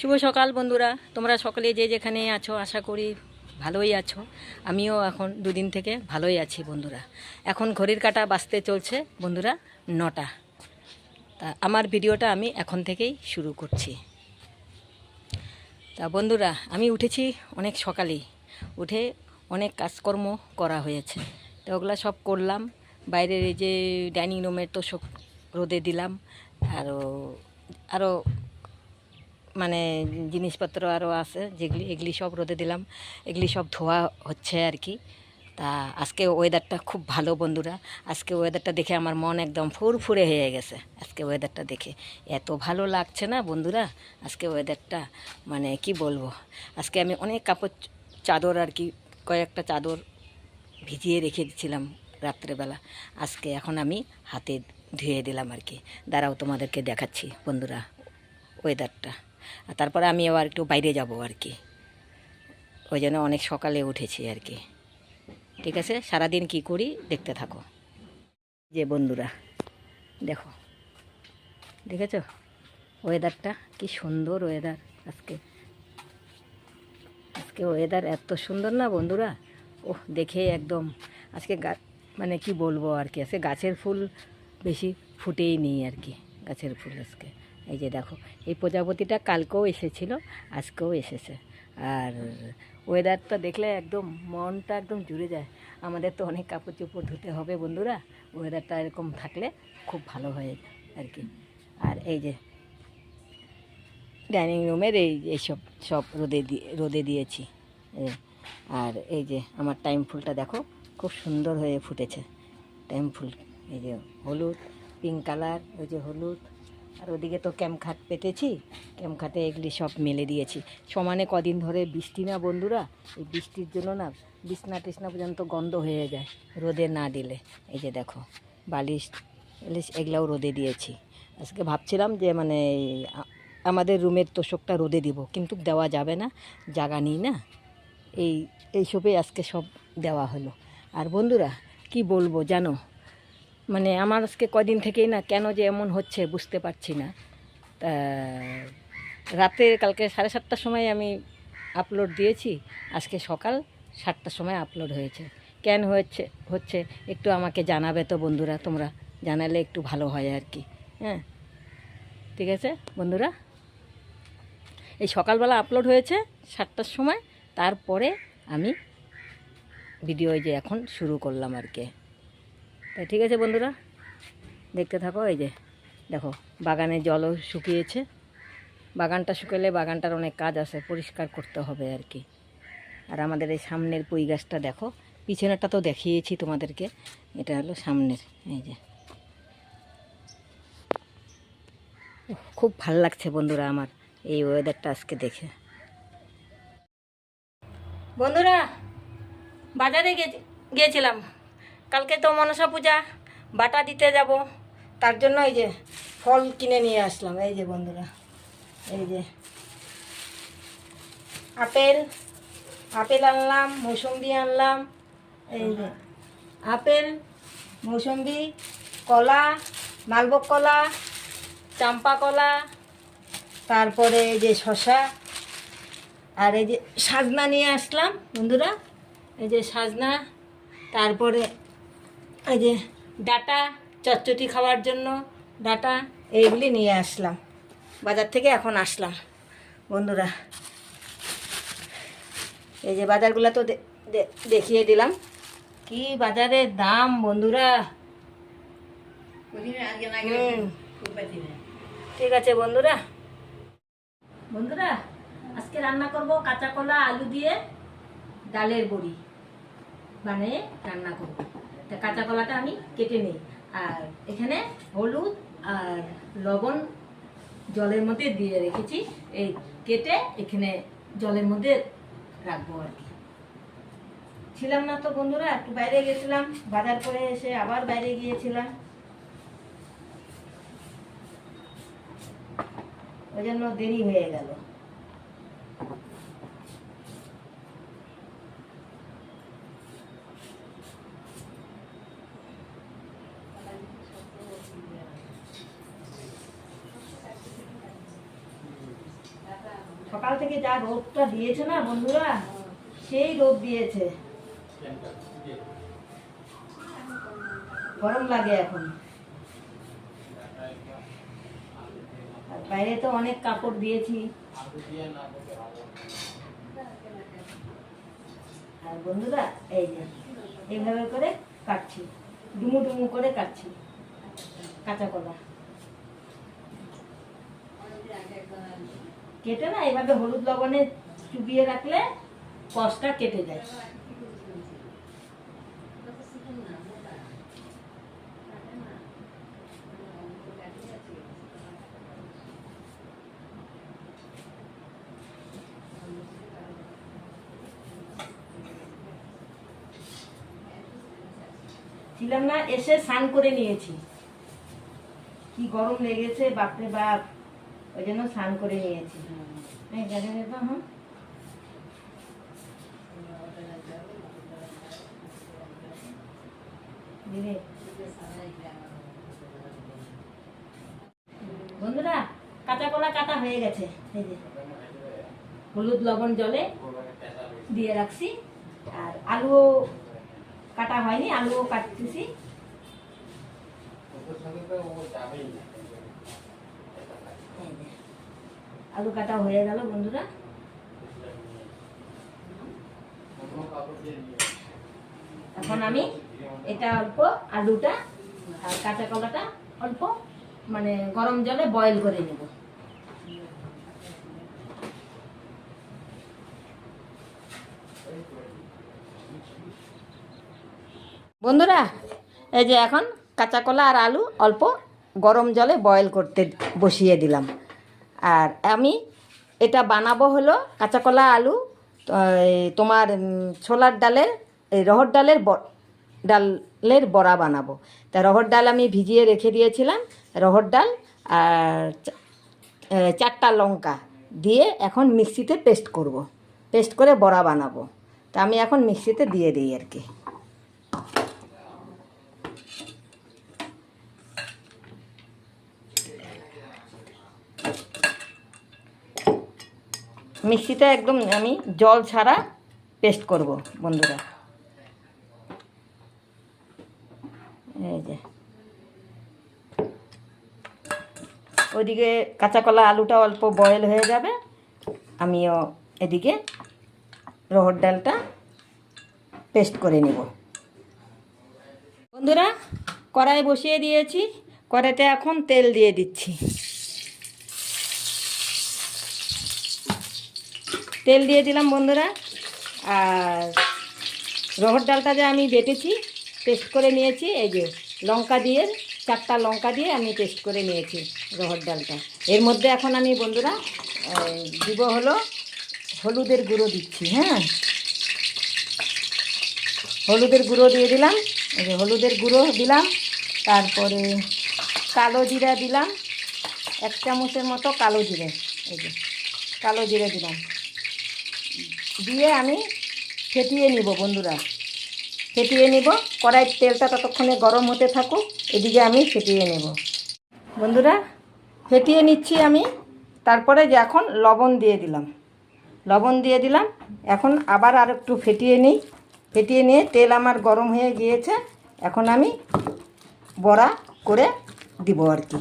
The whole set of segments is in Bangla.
শুভ সকাল বন্ধুরা। তোমরা সকলে যে যেখানে আছো, আশা করি ভালোই আছো। আমিও এখন দুদিন থেকে ভালোই আছি বন্ধুরা। এখন ঘড়ির কাটা বাঁচতে চলছে বন্ধুরা নটা। তা আমার ভিডিওটা আমি এখন থেকেই শুরু করছি। তা বন্ধুরা, আমি উঠেছি অনেক সকালেই। উঠে অনেক কাজকর্ম করা হয়েছে। তো ওগুলো সব করলাম। বাইরের এই যে ডাইনিং রুমের তো রোদে দিলাম। আরও আরও মানে জিনিসপত্র আরও আছে, যেগুলি, এগুলি সব রোদে দিলাম। এগুলি সব ধোয়া হচ্ছে আর কি। তা আজকে ওয়েদারটা খুব ভালো বন্ধুরা। আজকে ওয়েদারটা দেখে আমার মন একদম ফুরফুরে হয়ে গেছে, আজকে ওয়েদারটা দেখে। এত ভালো লাগছে না বন্ধুরা? আজকে ওয়েদারটা মানে কি বলব? আজকে আমি অনেক কাপড় চাদর আর কি, কয়েকটা চাদর ভিজিয়ে রেখে দিয়েছিলাম রাত্রেবেলা। আজকে এখন আমি হাতে ধুয়ে দিলাম আর কি। দাঁড়াও তোমাদেরকে দেখাচ্ছি বন্ধুরা ওয়েদারটা আর তারপরে আমি আবার একটু বাইরে যাব আর কি। ওই জন্য অনেক সকালে উঠেছি আর কি। ঠিক আছে? সারাদিন কি করি দেখতে থাকো। যে বন্ধুরা, দেখো। দেখেছ? ওয়েদারটা কি সুন্দর ওয়েদার আজকে। আজকে ওয়েদার এত সুন্দর না বন্ধুরা? ওহ, দেখে একদম আজকে মানে কি বলব আর কি? আজকে গাছের ফুল বেশি ফুটেই নেই আর কি। গাছের ফুল আজকে। এই যে দেখো, এই প্রজাপতিটা কালকেও এসেছিল, আজকেও এসেছে। আর ওয়েদারটা দেখলে একদম মনটা একদম জুড়ে যায়। আমাদের তো অনেক কাপড় চোপড় ধুতে হবে বন্ধুরা ওয়েদারটা এরকম থাকলে খুব ভালো হয়ে যায় আর কি। আর এই যে ডাইনিং রুমের এই এইসব সব রোদে দিয়ে রোদে দিয়েছি। আর এই যে আমার টাইম ফুলটা দেখো, খুব সুন্দর হয়ে ফুটেছে। টাইম ফুল, এই যে হলুদ পিঙ্ক কালার ওই যে হলুদ। আর ওদিকে তো ক্যাম্পখাট পেতেছি। ক্যাম্পখাটে এগুলি সব মেলে দিয়েছি। সমানে কদিন ধরে বৃষ্টি না বন্ধুরা, এই বৃষ্টির জন্য না বিছনা টিসনা পর্যন্ত গন্ধ হয়ে যায় রোদে না দিলে। এই যে দেখো, বালিশ টালিশ এগুলাও রোদে দিয়েছি। আজকে ভাবছিলাম যে মানে আমাদের রুমের তোষকটা রোদে দিব, কিন্তু দেওয়া যাবে না, জায়গা নেই না। এই এইসবে আজকে সব দেওয়া হলো। আর বন্ধুরা, কি বলব জানো? মানে আমার আজকে কদিন থেকেই না কেন যে এমন হচ্ছে বুঝতে পারছি না। তা রাতে কালকে সাড়ে সাতটার সময় আমি আপলোড দিয়েছি, আজকে সকাল সাতটার সময় আপলোড হয়েছে। কেন হয়েছে, হচ্ছে একটু আমাকে জানাবে তো বন্ধুরা, তোমরা জানালে একটু ভালো হয় আর কি। হ্যাঁ ঠিক আছে বন্ধুরা? এই সকালবেলা আপলোড হয়েছে সাতটার সময়, তারপরে আমি ভিডিও যে এখন শুরু করলাম আর কি। তাই ঠিক আছে বন্ধুরা, দেখতে থাকো, এই যে, দেখো, বাগানে জলও শুকিয়েছে। বাগানটা শুকালে বাগানটার অনেক কাজ আছে, পরিষ্কার করতে হবে আর কি। আর আমাদের এই সামনের পুঁই গাছটা দেখো, পিছনেরটা তো দেখিয়েছি তোমাদেরকে, এটা হলো সামনের, এই যে। খুব ভালো লাগছে বন্ধুরা আমার এই ওয়েদারটা আজকে দেখে। বন্ধুরা, বাজারে গে- গিয়েছিলাম কালকে তো মনসা পূজা, বাটা দিতে যাব। তার জন্য এই যে ফল কিনে নিয়ে আসলাম, এই যে বন্ধুরা, এই যে। আপেল আপেল আনলাম, মৌসম্বি আনলাম, এই যে। আপেল, মৌসম্বি, কলা, মালভোগ কলা, চাম্পা কলা, তারপরে এই যে শশা আর এই যে সাজনা নিয়ে আসলাম, বন্ধুরা, এই যে সাজনা, তারপরে এই যে ডাটা চটচটি খাওয়ার জন্য ডাটা এইগুলি নিয়ে আসলাম। বাজার থেকে এখন আসলাম বন্ধুরা। এই যে বাজারগুলো তো দেখিয়ে দিলাম। কি বাজারের দাম বন্ধুরা। ঠিক আছে বন্ধুরা। বন্ধুরা আজকে রান্না করব কাঁচা কলা আলু দিয়ে ডালের বড়ি। বানিয়ে রান্না করব। কাঁচা কলাটা আমি কেটে নিই। আর এখানে হলুদ আর লবণ জলের মধ্যে দিয়ে রেখেছি। এই কেটে এখানে জলের মধ্যে রাখব আর কি। ছিলাম না তো বন্ধুরা, একটু বাইরে গেছিলাম, বাজার করে এসে আবার বাইরে গিয়েছিলাম। ওই জন্য দেরি হয়ে গেল। সকাল থেকে যা রোদটা দিয়েছে না বন্ধুরা, সেই রোদ দিয়েছে। গরম লাগে এখন। বাইরে তো অনেক কাপড় দিয়েছি। আর বন্ধুরা, এই যে, এইভাবে করে কাটছি। ডুমু ডুমু করে কাটছি। কাঁচা কলা। কেটে না, এভাবে হলুদ লবণে চুবিয়ে রাখলে কষটা কেটে যায়। ছিলাম না, এসে স্নান করে নিয়েছি। কি গরম লেগেছে, বাপরে বাপ। ওই জন্য স্নান করে নিয়েছি। নেবা হ্যাঁ বন্ধুরা কাঁচা কলা কাটা হয়ে গেছে। এই হলুদ লবণ জলে দিয়ে রাখছি। আর আলুও কাটা হয়নি, আলুও কাটতেছি এই যে, আলু কাটা হয়ে গেল, বন্ধুরা। এখন আমি এটা অল্প আলুটা আর কাঁচা কলাটা অল্প মানে গরম জলে বয়েল করে নেব। বন্ধুরা, এই যে এখন কাঁচা কলা আর আলু অল্প গরম জলে বয়েল করতে বসিয়ে দিলাম। আর আমি এটা বানাবো হলো কাঁচা কলা আলু তোমার ছোলার ডালের, এই রহর ডালের ডালের বড়া বানাবো। তা রহর ডাল আমি ভিজিয়ে রেখে দিয়েছিলাম, রহর ডাল আর চারটা লঙ্কা দিয়ে এখন মিক্সিতে পেস্ট করব। পেস্ট করে বড়া বানাবো। তা আমি এখন মিক্সিতে দিয়ে দিই আর কি। মিক্সিতে একদম আমি জল ছাড়া পেস্ট করব, বন্ধুরা। এই যে। ওইদিকে কাঁচা কলা আলুটা অল্প বয়েল হয়ে যাবে। আমিও এদিকে রহর ডালটা পেস্ট করে নেব। বন্ধুরা, কড়াই বসিয়ে দিয়েছি। কড়াইতে এখন তেল দিয়ে দিচ্ছি। তেল দিয়ে দিলাম বন্ধুরা। আর রহর ডালটা যে আমি বেটেছি পেস্ট করে নিয়েছি, এই যে লঙ্কা দিয়ে, চারটা লঙ্কা দিয়ে আমি পেস্ট করে নিয়েছি রহর ডালটা। এর মধ্যে এখন আমি বন্ধুরা দিব হলো হলুদের গুঁড়ো দিচ্ছি হ্যাঁ। হলুদের গুঁড়ো দিয়ে দিলাম, এই যে হলুদের গুঁড়ো দিলাম, তারপরে কালো জিরা দিলাম, এক চামচের মতো কালো জিরে, এই যে কালো জিরে দিলাম। দিয়ে আমি ফেটিয়ে নিব বন্ধুরা। ফেটিয়ে নিব, কড়াইয়ের তেলটা ততক্ষণে গরম হতে থাকুক, এদিকে আমি ফেটিয়ে নেব। বন্ধুরা, ফেটিয়ে নিচ্ছি আমি। তারপরে যে এখন লবণ দিয়ে দিলাম। লবণ দিয়ে দিলাম। এখন আবার আর একটু ফেটিয়ে নিই। ফেটিয়ে নিয়ে তেল আমার গরম হয়ে গিয়েছে। এখন আমি বড়া করে দিব আর কি।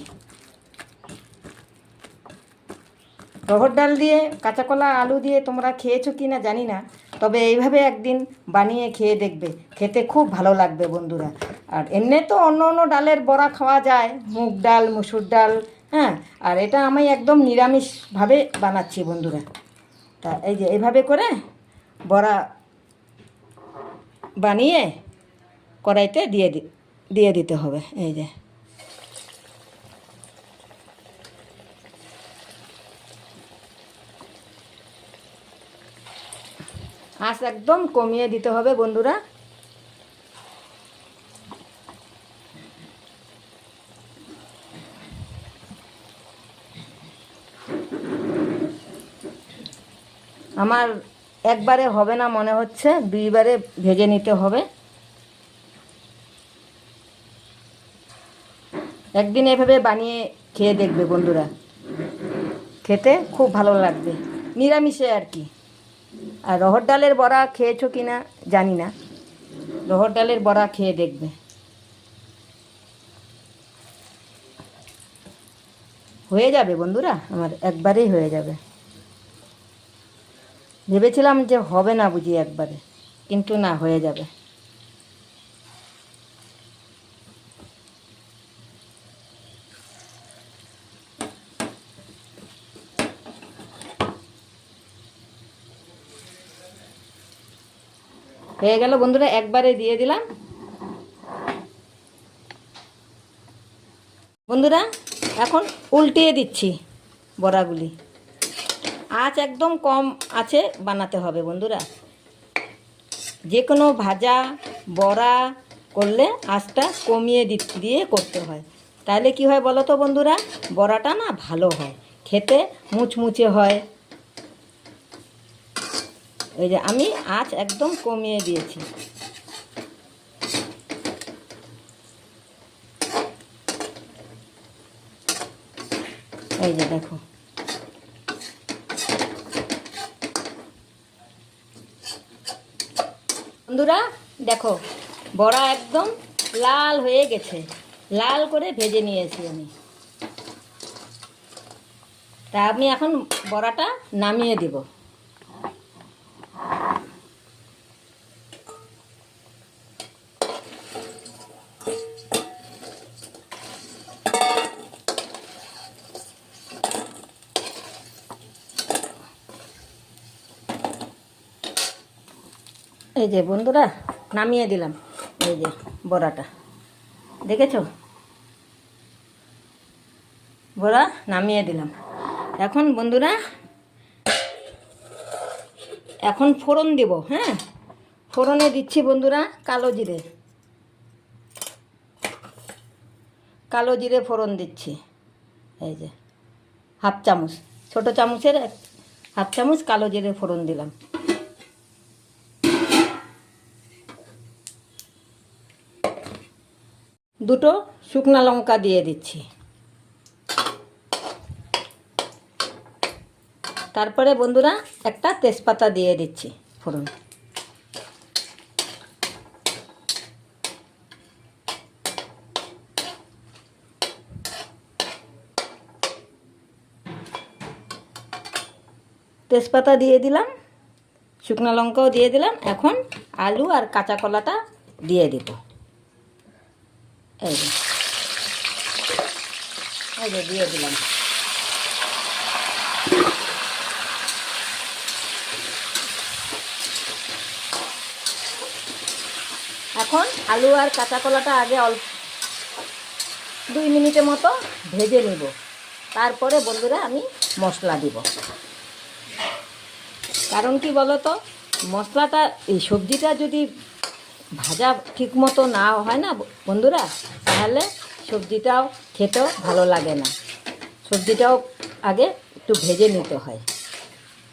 রহর ডাল দিয়ে, কাঁচা কলা, আলু দিয়ে তোমরা খেয়েছো কি না জানি না, তবে এইভাবে একদিন বানিয়ে খেয়ে দেখবে। খেতে খুব ভালো লাগবে বন্ধুরা। আর এমনি তো অন্য অন্য ডালের বড়া খাওয়া যায়, মুগ ডাল, মুসুর ডাল হ্যাঁ? আর এটা আমি একদম নিরামিষভাবে বানাচ্ছি বন্ধুরা। তা এই যে এইভাবে করে বড়া বানিয়ে কড়াইতে দিয়ে দিয়ে দিতে হবে। এই যে। আঁচ একদম কমিয়ে দিতে হবে বন্ধুরা। আমার একবারে হবে না মনে হচ্ছে, দুইবারে ভেজে নিতে হবে। একদিন এভাবে বানিয়ে খেয়ে দেখবে বন্ধুরা। খেতে খুব ভালো লাগবে, নিরামিষে আর কি। আর রহর ডালের বড়া খেয়েছো কি না জানি না। রহর ডালের বড়া খেয়ে দেখবে। হয়ে যাবে বন্ধুরা, আমার একবারেই হয়ে যাবে। ভেবেছিলাম যে হবে না বুঝি একবারে, কিন্তু না, হয়ে যাবে। হয়ে গেল বন্ধুরা, একবারে দিয়ে দিলাম। বন্ধুরা, এখন উল্টিয়ে দিচ্ছি বড়াগুলি। আঁচ একদম কম আছে, বানাতে হবে বন্ধুরা। যে কোনো ভাজা, বড়া করলে আঁচটা কমিয়ে দিয়ে করতে হয়। তাহলে কি হয় বলো তো বন্ধুরা, বড়াটা না ভালো হয়, খেতে মুচমুচে হয়। ওই যে আমি আঁচ একদম কমিয়ে দিয়েছি। এই যে দেখো। বন্ধুরা, দেখো, বড়া একদম লাল হয়ে গেছে। লাল করে ভেজে নিয়েছি আমি। তা আমি এখন বড়াটা নামিয়ে দিব। এই যে বন্ধুরা, নামিয়ে দিলাম। এই যে বড়াটা। দেখেছ? বড়া নামিয়ে দিলাম। এখন বন্ধুরা, এখন ফোড়ন দেব হ্যাঁ? ফোড়নে দিচ্ছি বন্ধুরা কালো জিরে। কালো জিরে ফোড়ন দিচ্ছি। এই যে হাফ চামচ, ছোটো চামচের হাফ চামচ কালো জিরে ফোড়ন দিলাম। দুটো শুকনো লঙ্কা দিয়ে দিচ্ছি। তারপরে বন্ধুরা একটা তেজপাতা দিয়ে দিচ্ছি ফোড়ন। তেজপাতা দিয়ে দিলাম, শুকনো লঙ্কাও দিয়ে দিলাম, এখন আলু আর কাঁচা কলাটা দিয়ে দিব। এই এই যে দিয়ে দিলাম। এখন আলু আর কাঁচা কলাটা আগে অল্প দুই মিনিটের মতো ভেজে নেব। তারপরে বন্ধুরা আমি মশলা দিব। কারণ কি বলো তো মশলাটা, এই সবজিটা যদি ভাজা ঠিক মতো না হয় না, বন্ধুরা? তাহলে সবজিটাও খেতেও ভালো লাগে না। সবজিটাও আগে একটু ভেজে নিতে হয়।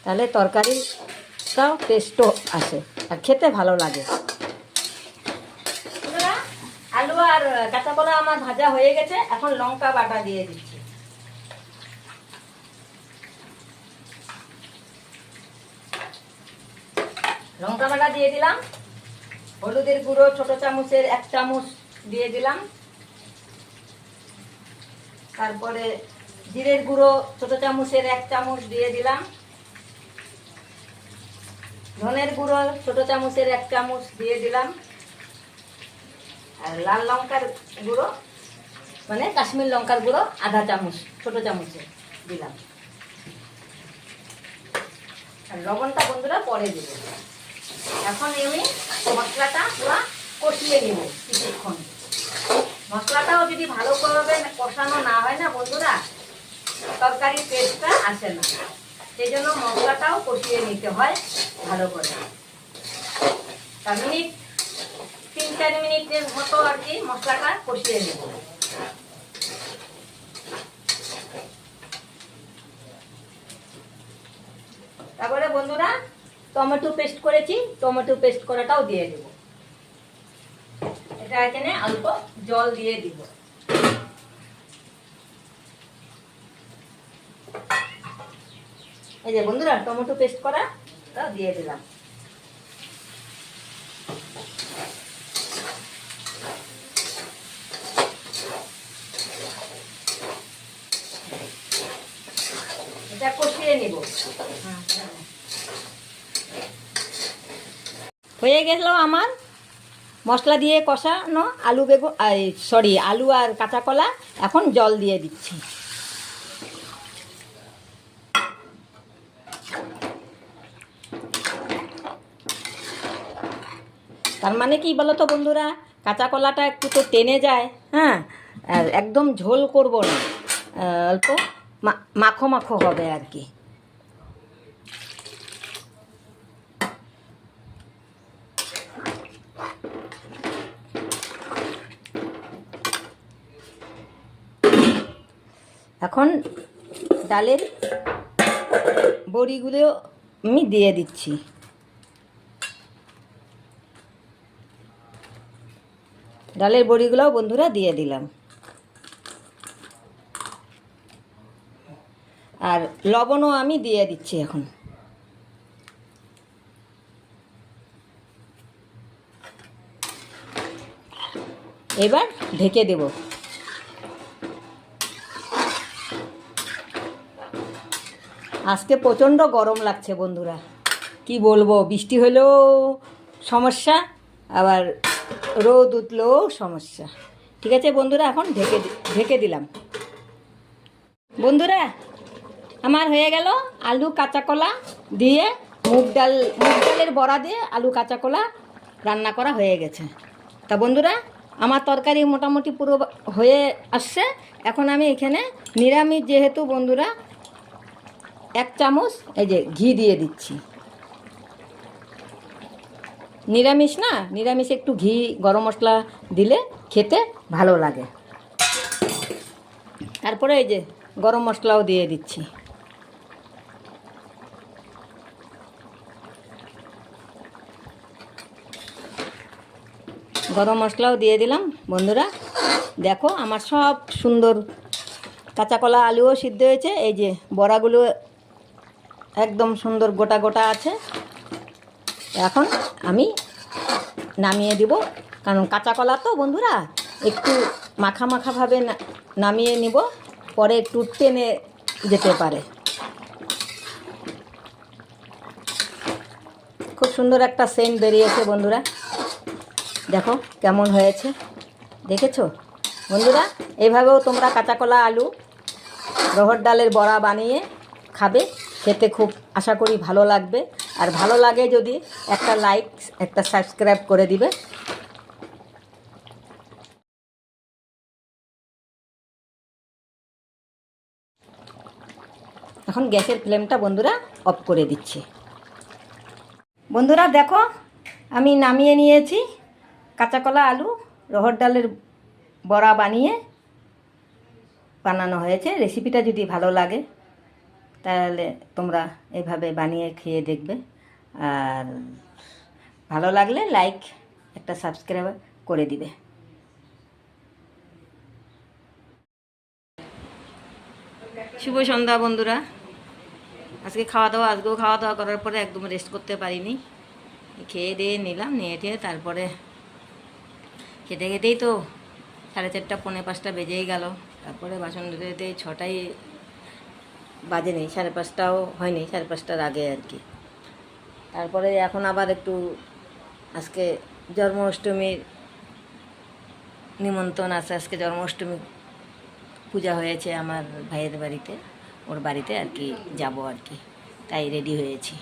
তাহলে তরকারিটাও টেস্টও আসে আর খেতে ভালো লাগে। আলু আর কাঁচা কলা আমার ভাজা হয়ে গেছে। এখন লঙ্কা বাটা দিয়ে দিচ্ছি। লঙ্কা বাটা দিয়ে দিলাম। হলুদের গুঁড়ো, ছোট চামচের এক চামচ দিয়ে দিলাম। তারপরে জিরের গুঁড়ো, ছোট চামচের এক চামচ দিয়ে দিলাম। ধনের গুঁড়ো, ছোট চামচের এক চামচ দিয়ে দিলাম। আর লাল লঙ্কার গুঁড়ো মানে কাশ্মীর লঙ্কার গুঁড়ো, আধা চামচ, ছোট চামচের দিলাম। আর লবণটা বন্ধুরা পরে দেবো। এখন আমি মশলাটা পুরো কষিয়ে নেব কিছুক্ষণ। মশলাটাও যদি ভালো করে কষানো না হয় না বন্ধুরা তরকারির টেস্টটা আসে না। সেই জন্য মশলাটাও কষিয়ে নিতে হয় ভালো করে। তা মিনিট, তিন চার মিনিটের মতো আর কি মশলাটা কষিয়ে নেব। তারপরে বন্ধুরা টমেটো পেস্ট করেছি, টমেটো পেস্ট করাটাও দিয়ে দেব। এটা এখানে অল্প জল দিয়ে দিব। এই যে বন্ধুরা, টমেটো পেস্ট করা দিয়ে দিলাম। এটা কষিয়ে নিব। হয়ে। গেল আমার মশলা দিয়ে কষানো আলু বেগুন সরি আলু আর কাঁচা কলা এখন জল দিয়ে দিচ্ছি। তার মানে কি বলো তো বন্ধুরা? কাঁচা কলাটা একটু তো টেনে যায় হ্যাঁ? একদম ঝোল করব না। অল্প মাখো মাখো হবে আর কি। এখন ডালের বড়িগুলো আমি দিয়ে দিচ্ছি। ডালের বড়িগুলোও বন্ধুরা দিয়ে দিলাম। আর লবণও আমি দিয়ে দিচ্ছি এখন। এবার ঢেকে দেব। আজকে প্রচণ্ড গরম লাগছে বন্ধুরা। কি বলব, বৃষ্টি হলেও সমস্যা, আবার রোদ উঠলেও সমস্যা। ঠিক আছে বন্ধুরা, এখন ঢেকে ঢেকে দিলাম। বন্ধুরা, আমার হয়ে গেল আলু কাঁচা কলা দিয়ে মুগ ডাল, মুগ ডালের বড়া দিয়ে আলু কাঁচা কলা রান্না করা হয়ে গেছে। তা বন্ধুরা, আমার তরকারি মোটামুটি পুরো হয়ে আসছে। এখন আমি এখানে নিরামিষ যেহেতু বন্ধুরা এক চামচ, এই যে ঘি দিয়ে দিচ্ছি। নিরামিষ না? নিরামিষ একটু ঘি, গরম মশলা দিলে খেতে ভালো লাগে। তারপরে এই যে গরম মশলাও দিয়ে দিচ্ছি। গরম মশলাও দিয়ে দিলাম, বন্ধুরা। দেখো, আমার সব সুন্দর কাঁচা কলা আলুও সিদ্ধ হয়েছে। এই যে বড়াগুলো একদম সুন্দর গোটা গোটা আছে। এখন আমি নামিয়ে দিব। কারণ কাঁচা কলা তো বন্ধুরা, একটু মাখা মাখাভাবে নামিয়ে নিব, পরে একটু টেনে যেতে পারে। খুব সুন্দর একটা সেন্ট বেরিয়েছে বন্ধুরা। দেখো কেমন হয়েছে। দেখেছ? বন্ধুরা এইভাবেও তোমরা কাঁচা কলা, আলু, রহর ডালের বড়া বানিয়ে খাবে। খেতে খুব আশা করি ভালো লাগবে। আর ভালো লাগে যদি একটা লাইক একটা সাবস্ক্রাইব করে দিবে। এখন গ্যাসের ফ্লেমটা বন্ধুরা অফ করে দিচ্ছি। বন্ধুরা দেখো, আমি নামিয়ে নিয়েছি কাঁচা কলা, আলু, রহর ডালের বড়া বানিয়ে বানানো হয়েছে। রেসিপিটা যদি ভালো লাগে। তাহলে তোমরা এভাবে বানিয়ে খেয়ে দেখবে। আর ভালো লাগলে লাইক একটা সাবস্ক্রাইব করে দিবে। শুভ সন্ধ্যা বন্ধুরা। আজকে খাওয়া দাওয়া, আজকেও খাওয়া দাওয়া করার পরে একদম রেস্ট করতে পারিনি। খেয়ে দিয়ে নিলাম, নিয়ে টিয়ে তারপরে খেতে খেতেই তো সাড়ে চারটা, পৌনে পাঁচটা বেজেই গেল। তারপরে বাসন ধুতে ছটাই বাজে নেই, সাড়ে পাঁচটাও হয়নি সাড়ে পাঁচটার আগে আর কি। তারপরে এখন আবার একটু আজকে জন্মাষ্টমীর নিমন্ত্রণ আছে, আজকে জন্মাষ্টমী পূজা হয়েছে আমার ভাইয়ের বাড়িতে, ওর বাড়িতে আর কি যাব আর কি। তাই রেডি হয়েছি।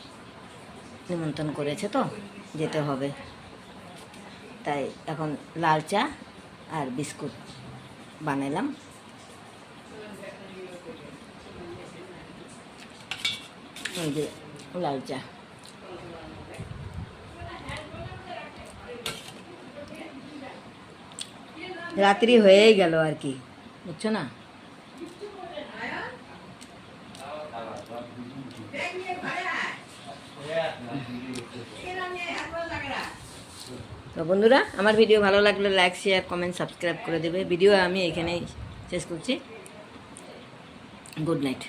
নিমন্ত্রণ করেছে তো, যেতে হবে। তাই এখন লাল চা আর বিস্কুট বানালাম। যে লাল চা রাত্রি হয়েই গেল আর কি। বুঝছ না? তো বন্ধুরা আমার ভিডিও ভালো লাগলে লাইক শেয়ার কমেন্ট সাবস্ক্রাইব করে দেবে। ভিডিও আমি এখানেই শেষ করছি। Good night